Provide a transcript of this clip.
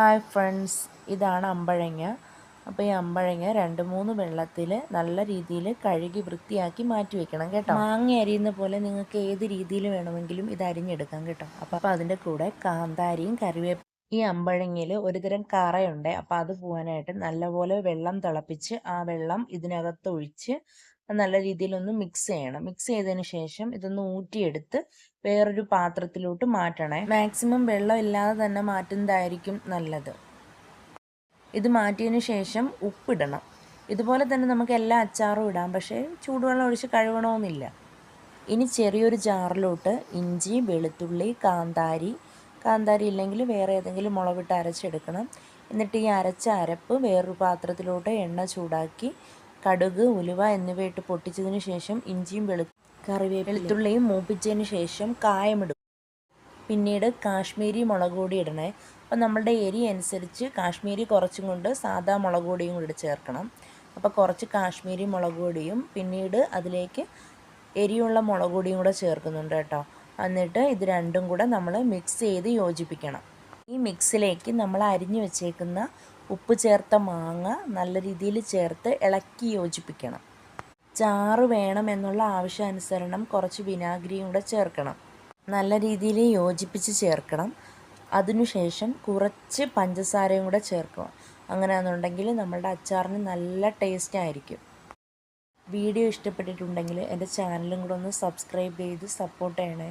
Hi friends ഇതാണ് അമ്പഴങ്ങ. അപ്പോൾ ഈ അമ്പഴങ്ങ രണ്ട് മൂന്ന് വെള്ളത്തിൽ നല്ല രീതിയിൽ കഴുകി വൃത്തിയാക്കി മാറ്റി വെക്കണം കേട്ടോ. മാങ്ങ അരിയുന്ന പോലെ നിങ്ങൾക്ക് ഏത് രീതിയിൽ വേണമെങ്കിലും ഇത് അരിഞ്ഞെടുക്കാം കേട്ടോ. അപ്പോൾ അപ്പോൾ അതിന്റെ കൂടെ കാന്താരിയും കറിവേപ്പ് ഈ അമ്പഴങ്ങയിൽ ഒരുതരം കറയുണ്ട്. അപ്പോൾ അത് പോകാനായിട്ട് നല്ലപോലെ വെള്ളം തിളപ്പിച്ച് ആ വെള്ളം ഇതിനകത്ത് ഒഴിച്ച് നല്ല രീതിയിലൊന്ന് മിക്സ് ചെയ്യണം. മിക്സ് ചെയ്തതിന് ശേഷം ഇതൊന്ന് ഊറ്റിയെടുത്ത് വേറൊരു പാത്രത്തിലോട്ട് മാറ്റണേ. മാക്സിമം വെള്ളം ഇല്ലാതെ തന്നെ മാറ്റുന്നതായിരിക്കും നല്ലത്. ഇത് മാറ്റിയതിന് ശേഷം ഉപ്പിടണം. ഇതുപോലെ തന്നെ നമുക്ക് എല്ലാ അച്ചാറും ഇടാം. പക്ഷേ ചൂടുവെള്ളം ഒഴിച്ച് കഴുകണമെന്നില്ല ഇനി ചെറിയൊരു ജാറിലോട്ട് ഇഞ്ചി വെളുത്തുള്ളി കാന്താരി. കാന്താരി ഇല്ലെങ്കിൽ വേറെ ഏതെങ്കിലും മുളകിട്ട് അരച്ചെടുക്കണം. എന്നിട്ട് ഈ അരച്ച അരപ്പ് വേറൊരു പാത്രത്തിലോട്ട് എണ്ണ ചൂടാക്കി കടുക് ഉലുവ എന്നിവയിട്ട് പൊട്ടിച്ചതിന് ശേഷം ഇഞ്ചിയും വെളു കറിവേ വെളുത്തുള്ളിയും മൂപ്പിച്ചതിന് ശേഷം കായമിടും. പിന്നീട് കാശ്മീരി മുളക് പൊടി ഇടണേ. അപ്പോൾ നമ്മളുടെ എരി അനുസരിച്ച് കാശ്മീരി കുറച്ചും കൊണ്ട് സാധാ മുളക് പൊടിയും കൂടി ചേർക്കണം. അപ്പോൾ കുറച്ച് കാശ്മീരി മുളക് പൊടിയും പിന്നീട് അതിലേക്ക് എരിയുള്ള മുളക് പൊടിയും കൂടെ ചേർക്കുന്നുണ്ട് കേട്ടോ. എന്നിട്ട് ഇത് രണ്ടും കൂടെ നമ്മൾ മിക്സ് ചെയ്ത് യോജിപ്പിക്കണം. ഈ മിക്സിലേക്ക് നമ്മൾ അരിഞ്ഞു വെച്ചേക്കുന്ന ഉപ്പ് ചേർത്ത മാങ്ങ നല്ല രീതിയിൽ ചേർത്ത് ഇളക്കി യോജിപ്പിക്കണം. ചാറ് വേണമെന്നുള്ള ആവശ്യാനുസരണം കുറച്ച് വിനാഗിരിയും കൂടെ ചേർക്കണം. നല്ല രീതിയിൽ യോജിപ്പിച്ച് ചേർക്കണം. അതിനുശേഷം കുറച്ച് പഞ്ചസാരയും കൂടെ ചേർക്കുക അങ്ങനെയാണെന്നുണ്ടെങ്കിൽ നമ്മളുടെ അച്ചാറിന് നല്ല ടേസ്റ്റ് ആയിരിക്കും. വീഡിയോ ഇഷ്ടപ്പെട്ടിട്ടുണ്ടെങ്കിൽ എന്റെ ചാനലും കൂടെ ഒന്ന് സബ്സ്ക്രൈബ് ചെയ്ത് സപ്പോർട്ട് ചെയ്യണേ.